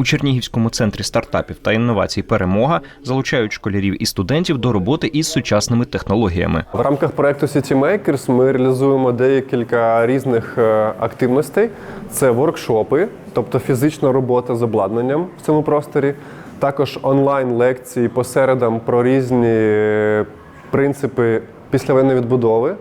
У Чернігівському центрі стартапів та інновацій перемога залучають школярів і студентів до роботи із сучасними технологіями. В рамках проекту City Makers ми реалізуємо декілька різних е, активностей. Це воркшопи, тобто фізична робота з обладнанням в цьому просторі. Також онлайн лекції по середам про різні е, принципи післявоєнної відбудови,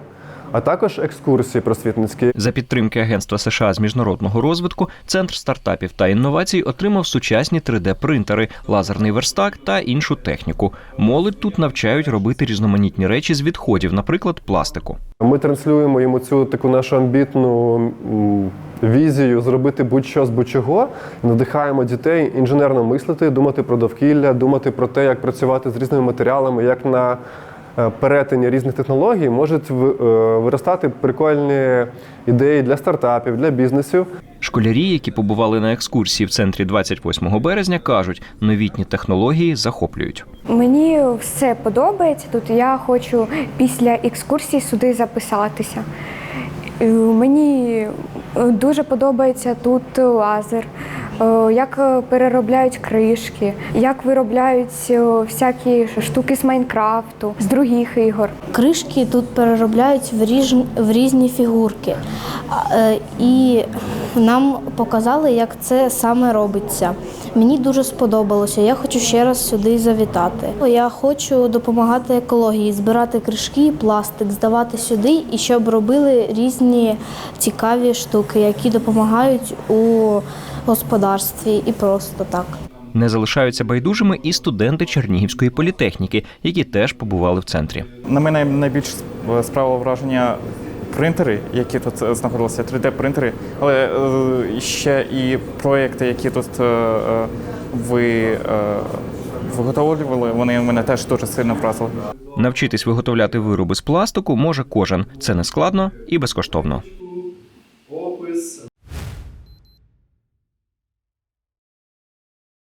а також екскурсії просвітницькі. За підтримки Агентства США з міжнародного розвитку, центр стартапів та інновацій отримав сучасні 3D-принтери, лазерний верстак та іншу техніку. Молодь тут навчають робити різноманітні речі з відходів, наприклад, пластику. Ми транслюємо йому цю таку нашу амбітну візію зробити будь-що з будь-чого. Надихаємо дітей інженерно мислити, думати про довкілля, думати про те, як працювати з різними матеріалами, як на перетині різних технологій можуть в- е, виростати прикольні ідеї для стартапів, для бізнесів. Школярі, які побували на екскурсії в центрі 28 березня, кажуть, новітні технології захоплюють. Мені все подобається тут. Я хочу після екскурсії сюди записатися. Е, Мені е, дуже подобається тут лазер, е, як е, переробляють кришки, як виробляють е, всякі штуки з Майнкрафту, з других ігор. Кришки тут переробляють в різні фігурки. Е, І нам показали, як це саме робиться. Мені дуже сподобалося. Я хочу ще раз сюди завітати. Я хочу допомагати екології, збирати кришки пластик, здавати сюди, і щоб робили різні цікаві штуки, які допомагають у господарстві і просто так. Не залишаються байдужими і студенти Чернігівської політехніки, які теж побували в центрі. На мене найбільш справило враження принтери, які тут е, знаходилися, 3D-принтери, але е, ще і проекти, які тут е, ви виготовлювали, вони мене теж дуже сильно вразили. Навчитись виготовляти вироби з пластику може кожен. Це не складно і безкоштовно.